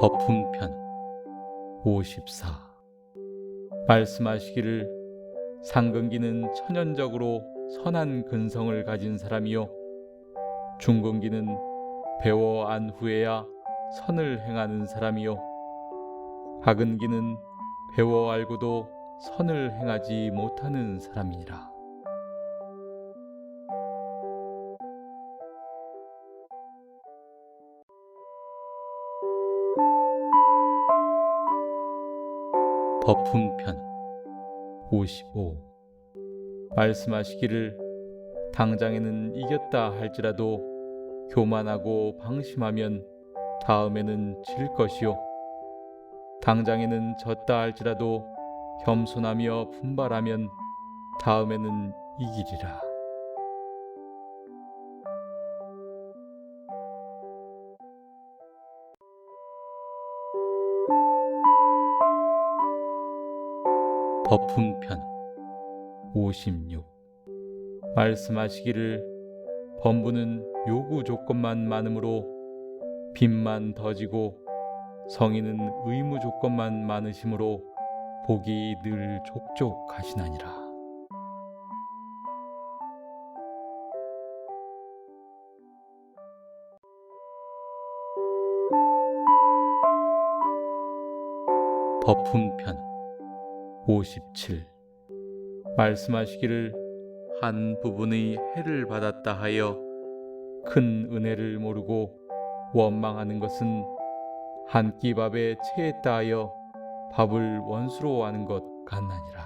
법훈편 54 말씀하시기를 상근기는 천연적으로 선한 근성을 가진 사람이요. 중근기는 배워 안 후에야 선을 행하는 사람이요. 하근기는 배워 알고도 선을 행하지 못하는 사람이니라 법훈편 55 말씀하시기를 당장에는 이겼다 할지라도 교만하고 방심하면 다음에는 질 것이요. 당장에는 졌다 할지라도 겸손하며 분발하면 다음에는 이기리라 법훈편 56 말씀하시기를 범부는 요구 조건만 많으므로 빚만 더지고 성인은 의무 조건만 많으시므로 복이 늘 족족하시나니라 법훈편 57 말씀하시기를 한 부분의 해를 받았다 하여 큰 은혜를 모르고 원망하는 것은 한 끼 밥에 체했다 하여 밥을 원수로 하는 것 같나니라